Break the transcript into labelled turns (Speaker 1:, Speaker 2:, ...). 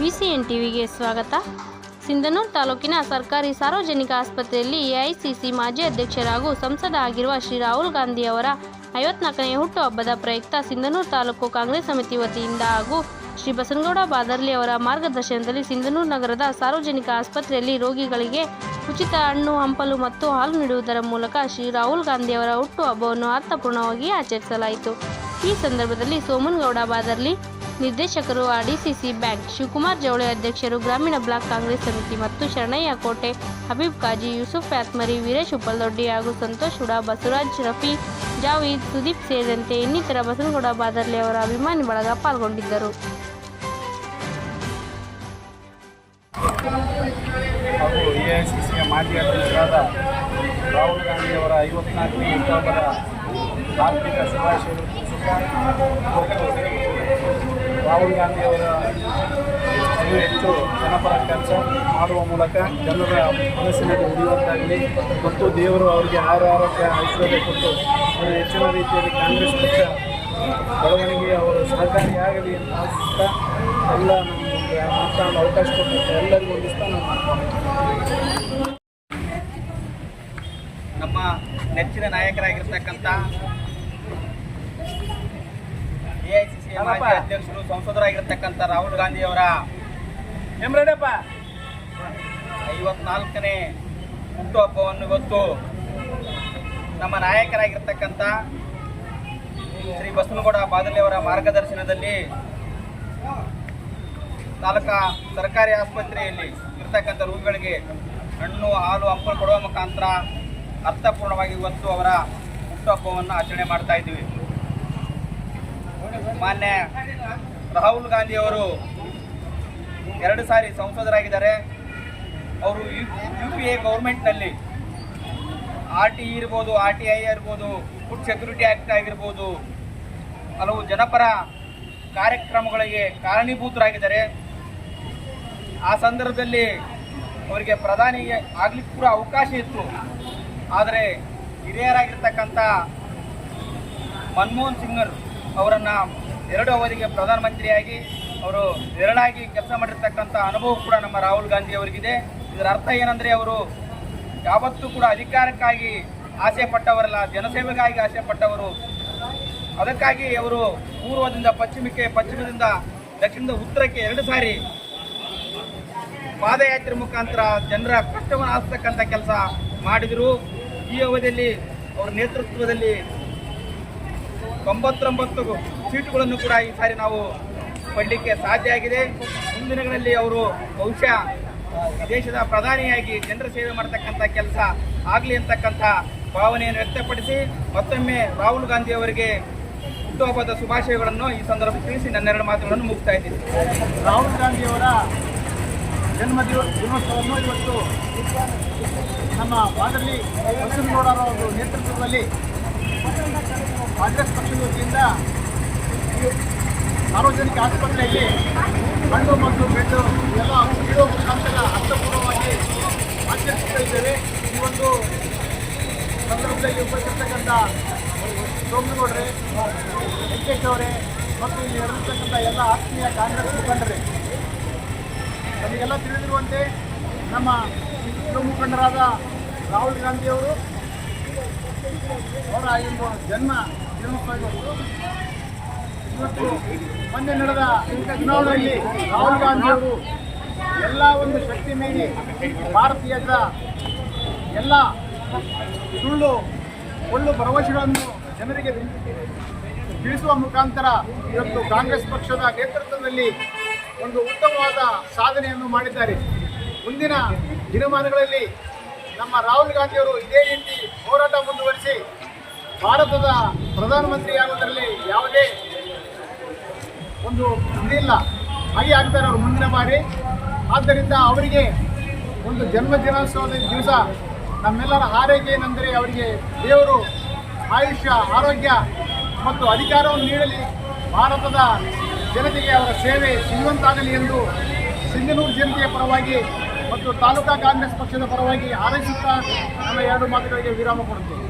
Speaker 1: ವಿಸಿಎನ್ ಟಿವಿಗೆ ಸ್ವಾಗತ. ಸಿಂಧನೂರು ತಾಲೂಕಿನ ಸರ್ಕಾರಿ ಸಾರ್ವಜನಿಕ ಆಸ್ಪತ್ರೆಯಲ್ಲಿ ಎಐಸಿಸಿ ಮಾಜಿ ಅಧ್ಯಕ್ಷರಾಗೂ ಸಂಸದ ಆಗಿರುವ ಶ್ರೀ ರಾಹುಲ್ ಗಾಂಧಿ ಅವರ ಐವತ್ನಾಲ್ಕನೇ ಹುಟ್ಟುಹಬ್ಬದ ಪ್ರಯುಕ್ತ ಸಿಂಧನೂರು ತಾಲೂಕು ಕಾಂಗ್ರೆಸ್ ಸಮಿತಿ ವತಿಯಿಂದ ಹಾಗೂ ಶ್ರೀ ಬಸನಗೌಡ ಬಾದರ್ಲಿ ಅವರ ಮಾರ್ಗದರ್ಶನದಲ್ಲಿ ಸಿಂಧನೂರು ನಗರದ ಸಾರ್ವಜನಿಕ ಆಸ್ಪತ್ರೆಯಲ್ಲಿ ರೋಗಿಗಳಿಗೆ ಉಚಿತ ಹಣ್ಣು, ಹಂಪಲು ಮತ್ತು ಹಾಲು ನೀಡುವುದರ ಮೂಲಕ ಶ್ರೀ ರಾಹುಲ್ ಗಾಂಧಿ ಅವರ ಹುಟ್ಟುಹಬ್ಬವನ್ನು ಅರ್ಥಪೂರ್ಣವಾಗಿ ಆಚರಿಸಲಾಯಿತು. ಈ ಸಂದರ್ಭದಲ್ಲಿ ಸೋಮನಗೌಡ ಬಾದರ್ಲಿ ನಿರ್ದೇಶಕರು ಆರ್ಡಿಸಿಸಿ ಬ್ಯಾಂಕ್ ಶಿವಕುಮಾರ್ ಜವಳಿ ಅಧ್ಯಕ್ಷರು ಗ್ರಾಮೀಣ ಬ್ಲಾಕ್ ಕಾಂಗ್ರೆಸ್ ಸಮಿತಿ ಮತ್ತು ಶರಣಯ್ಯ ಕೋಟೆ ಹಬೀಬ್ ಕಾಜಿ, ಯೂಸುಫ್ ಯಾತ್ಮರಿ ವೀರೇಶ್ ಉಪ್ಪಲ್ದೊಡ್ಡಿ ಹಾಗೂ ಸಂತೋಷ್ ಹುಡ, ಬಸವರಾಜ್ ರಫಿ, ಜಾವೀದ್, ಸುದೀಪ್ ಸೇರಿದಂತೆ ಇನ್ನಿತರ ಬಸನಗೌಡ ಬಾದರ್ಲಿ ಅವರ ಅಭಿಮಾನಿ ಬಳಗ ಪಾಲ್ಗೊಂಡಿದ್ದರು.
Speaker 2: ರಾಹುಲ್ ಗಾಂಧಿಯವರ ಐವತ್ನಾಲ್ಕನೇ ಹುಟ್ಟುಹಬ್ಬದ ಆರ್ಥಿಕ ರಾಹುಲ್ ಗಾಂಧಿಯವರ ಇನ್ನೂ ಹೆಚ್ಚು ಜನಪರ ಕೆಲಸ ಮಾಡುವ ಮೂಲಕ ಜನರ ಮನಸ್ಸಿನಲ್ಲಿ ಉಳಿಯುವಂತಾಗಲಿ ಮತ್ತು ದೇವರು ಅವರಿಗೆ ಆರು ಆರೋಗ್ಯ, ಐಶ್ವರ್ಯ ಕೊಟ್ಟು ಅವರು ಹೆಚ್ಚಿನ ರೀತಿಯಲ್ಲಿ ಕಾಂಗ್ರೆಸ್ ಪಕ್ಷ ಬೆಳವಣಿಗೆ, ಅವರು ಸಹಕಾರಿಯಾಗಲಿ ಅಂತ ಆಶಿಸ್ತಾ ಎಲ್ಲ ನಮಗೆ ಮಾತಾಡಲು ಅವಕಾಶ ಕೊಟ್ಟಂತೆ. ಎಲ್ಲರಿಗೂ ಒಂದಿಸ್ತಾ ಸ್ಥಾನ
Speaker 3: ನಮ್ಮ ನೆಚ್ಚಿನ ನಾಯಕರಾಗಿರ್ತಕ್ಕಂಥ ಎ ಐ ಸಿ ಸಿ ಮಾಜಿ ಅಧ್ಯಕ್ಷರು ಸಂಸದರಾಗಿರ್ತಕ್ಕಂಥ ರಾಹುಲ್ ಗಾಂಧಿ ಅವರ ಐವತ್ನಾಲ್ಕನೇ ಹುಟ್ಟುಹಬ್ಬವನ್ನು ಇವತ್ತು ನಮ್ಮ ನಾಯಕರಾಗಿರ್ತಕ್ಕಂಥ ಶ್ರೀ ಬಸವನಗೌಡ ಬಾದಲಿ ಅವರ ಮಾರ್ಗದರ್ಶನದಲ್ಲಿ ತಾಲೂಕಾ ಸರ್ಕಾರಿ ಆಸ್ಪತ್ರೆಯಲ್ಲಿ ಇರ್ತಕ್ಕಂಥ ರೋಗಿಗಳಿಗೆ ಹಣ್ಣು ಹಾಲು ಹಂಪಲು ಕೊಡುವ ಮುಖಾಂತರ ಅರ್ಥಪೂರ್ಣವಾಗಿ ಇವತ್ತು ಅವರ ಹುಟ್ಟುಹಬ್ಬವನ್ನು ಆಚರಣೆ ಮಾಡ್ತಾ ಇದ್ದೀವಿ. ಮಾನ್ಯ ರಾಹುಲ್ ಗಾಂಧಿ ಅವರು ಎರಡು ಸಾರಿ ಸಂಸದರಾಗಿದ್ದಾರೆ. ಅವರು ಯು ಯು ಪಿ ಎ ಗೌರ್ಮೆಂಟ್ನಲ್ಲಿ ಆರ್ ಟಿ ಇರ್ಬೋದು, ಆರ್ ಟಿ ಐ ಇರ್ಬೋದು, ಫುಡ್ ಸೆಕ್ಯೂರಿಟಿ ಆ್ಯಕ್ಟ್ ಆಗಿರ್ಬೋದು, ಹಲವು ಜನಪರ ಕಾರ್ಯಕ್ರಮಗಳಿಗೆ ಕಾರಣೀಭೂತರಾಗಿದ್ದಾರೆ. ಆ ಸಂದರ್ಭದಲ್ಲಿ ಅವರಿಗೆ ಪ್ರಧಾನಿಗೆ ಆಗ್ಲಿಕ್ಕೆ ಕೂಡ ಅವಕಾಶ ಇತ್ತು. ಆದರೆ ಹಿರಿಯರಾಗಿರ್ತಕ್ಕಂಥ ಮನಮೋಹನ್ ಸಿಂಗರ್ ಅವರನ್ನು ಎರಡು ಅವಧಿಗೆ ಪ್ರಧಾನಮಂತ್ರಿಯಾಗಿ ಅವರು ನೆರಳಾಗಿ ಕೆಲಸ ಮಾಡಿರ್ತಕ್ಕಂಥ ಅನುಭವ ಕೂಡ ನಮ್ಮ ರಾಹುಲ್ ಗಾಂಧಿ ಅವರಿಗಿದೆ. ಇದರ ಅರ್ಥ ಏನಂದರೆ ಅವರು ಯಾವತ್ತೂ ಕೂಡ ಅಧಿಕಾರಕ್ಕಾಗಿ ಆಸೆ ಪಟ್ಟವರಲ್ಲ, ಜನಸೇವೆಗಾಗಿ ಆಸೆ ಪಟ್ಟವರು. ಅದಕ್ಕಾಗಿ ಅವರು ಪೂರ್ವದಿಂದ ಪಶ್ಚಿಮಕ್ಕೆ, ಪಶ್ಚಿಮದಿಂದ ದಕ್ಷಿಣದ ಉತ್ತರಕ್ಕೆ ಎರಡು ಸಾರಿ ಪಾದಯಾತ್ರೆ ಮುಖಾಂತರ ಜನರ ಕಷ್ಟವನ್ನು ಆಸ್ತಕ್ಕಂಥ ಕೆಲಸ ಮಾಡಿದರು. ಈ ಅವಧಿಯಲ್ಲಿ ಅವರ ನೇತೃತ್ವದಲ್ಲಿ ತೊಂಬತ್ತೊಂಬತ್ತು ಸೀಟುಗಳನ್ನು ಕೂಡ ಈ ಸಾರಿ ನಾವು ಪಡಲಿಕ್ಕೆ ಸಾಧ್ಯ ಆಗಿದೆ. ಮುಂದಿನಗಳಲ್ಲಿ ದಿನಗಳಲ್ಲಿ ಅವರು ಬಹುಶಃ ದೇಶದ ಪ್ರಧಾನಿಯಾಗಿ ಜನರ ಸೇವೆ ಮಾಡತಕ್ಕಂಥ ಕೆಲಸ ಆಗಲಿ ಅಂತಕ್ಕಂಥ ಭಾವನೆಯನ್ನು ವ್ಯಕ್ತಪಡಿಸಿ, ಮತ್ತೊಮ್ಮೆ ರಾಹುಲ್ ಗಾಂಧಿ ಅವರಿಗೆ ಹುಟ್ಟುಹಬ್ಬದ ಶುಭಾಶಯಗಳನ್ನು ಈ ಸಂದರ್ಭ ತಿಳಿಸಿ ನನ್ನೆರಡು ಮಾತುಗಳನ್ನು ಮುಗಿಸ್ತಾ ಇದ್ದೀನಿ.
Speaker 2: ರಾಹುಲ್ ಗಾಂಧಿಯವರ ಜನ್ಮ ದಿನೋತ್ಸವವನ್ನು ಇವತ್ತು ನಮ್ಮ ಬಾದರ್ಲಿ ಬಸವನಗೌಡರ ಒಂದು ನೇತೃತ್ವದಲ್ಲಿ ಕಾಂಗ್ರೆಸ್ ಪಕ್ಷದ ವತಿಯಿಂದ ಸಾರ್ವಜನಿಕ ಆಸ್ಪತ್ರೆಯಲ್ಲಿ ಹಣ್ಣು ಮತ್ತು ಬೆಡ್ಡು ಎಲ್ಲ ನೀಡುವ ಮುಖಾಂತರ ಅರ್ಥಪೂರ್ಣವಾಗಿ ಆಚರಿಸ್ತಾ ಈ ಒಂದು ಸಂದರ್ಭದಲ್ಲಿ ಉಪಸ್ಥಿತಕ್ಕಂಥ ಸೋಮನಗೌಡರೇ, ವೆಂಕಟೇಶ್ ಅವರೇ ಮತ್ತು ಇಲ್ಲಿ ನಡೆದಿರ್ತಕ್ಕಂಥ ಎಲ್ಲ ಆತ್ಮೀಯ ಕಾಂಗ್ರೆಸ್ ಮುಖಂಡರೇ, ನಮಗೆಲ್ಲ ತಿಳಿದಿರುವಂತೆ ನಮ್ಮ ಯುವ ಮುಖಂಡರಾದ ರಾಹುಲ್ ಗಾಂಧಿಯವರು ಅವರ ಒಂದು ಜನ್ಮ ದಿನೋತ್ಸವ ಇವತ್ತು ಮೊನ್ನೆ ನಡೆದ ಚುನಾವಣೆಯಲ್ಲಿ ರಾಹುಲ್ ಗಾಂಧಿಯವರು ಎಲ್ಲ ಒಂದು ಶಕ್ತಿ ಮೀರಿ ಭಾರತೀಯರ ಎಲ್ಲ ಸುಳ್ಳು, ಒಳ್ಳು ಭರವಸೆಗಳನ್ನು ಜನರಿಗೆ ತಿಳಿಸುವ ಮುಖಾಂತರ ಇವತ್ತು ಕಾಂಗ್ರೆಸ್ ಪಕ್ಷದ ನೇತೃತ್ವದಲ್ಲಿ ಒಂದು ಉತ್ತಮವಾದ ಸಾಧನೆಯನ್ನು ಮಾಡಿದ್ದಾರೆ. ಮುಂದಿನ ದಿನಮಾನಗಳಲ್ಲಿ ನಮ್ಮ ರಾಹುಲ್ ಗಾಂಧಿಯವರು ಇದೇ ರೀತಿ ಹೋರಾಟ ಮುಂದುವರಿಸಿ ಭಾರತದ ಪ್ರಧಾನಮಂತ್ರಿಯಾಗುವುದರಲ್ಲಿ ಯಾವುದೇ ಒಂದು ಇದಿಲ್ಲ ಹಾಗೆ ಆಗ್ತಾರೆ ಅವರು ಮುಂದಿನ ಬಾರಿ. ಆದ್ದರಿಂದ ಅವರಿಗೆ ಒಂದು ಜನ್ಮ ದಿನೋತ್ಸವದ ದಿವಸ ನಮ್ಮೆಲ್ಲರ ಆರೋಗ್ಯ ಏನೆಂದರೆ ಅವರಿಗೆ ದೇವರು ಆಯುಷ್ಯ, ಆರೋಗ್ಯ ಮತ್ತು ಅಧಿಕಾರವನ್ನು ನೀಡಲಿ. ಭಾರತದ ಜನತೆಗೆ ಅವರ ಸೇವೆ ಸಿಗುವಂತಾಗಲಿ ಎಂದು ಸಿಂಧನೂರು ಜನತೆಯ ಪರವಾಗಿ ಮತ್ತು ತಾಲೂಕಾ ಕಾಂಗ್ರೆಸ್ ಪಕ್ಷದ ಪರವಾಗಿ ಹಾರೈಸುತ್ತಾ ನನ್ನ ಎರಡು ಮಾತುಗಳಿಗೆ ವಿರಾಮ ಕೊಡುತ್ತೇನೆ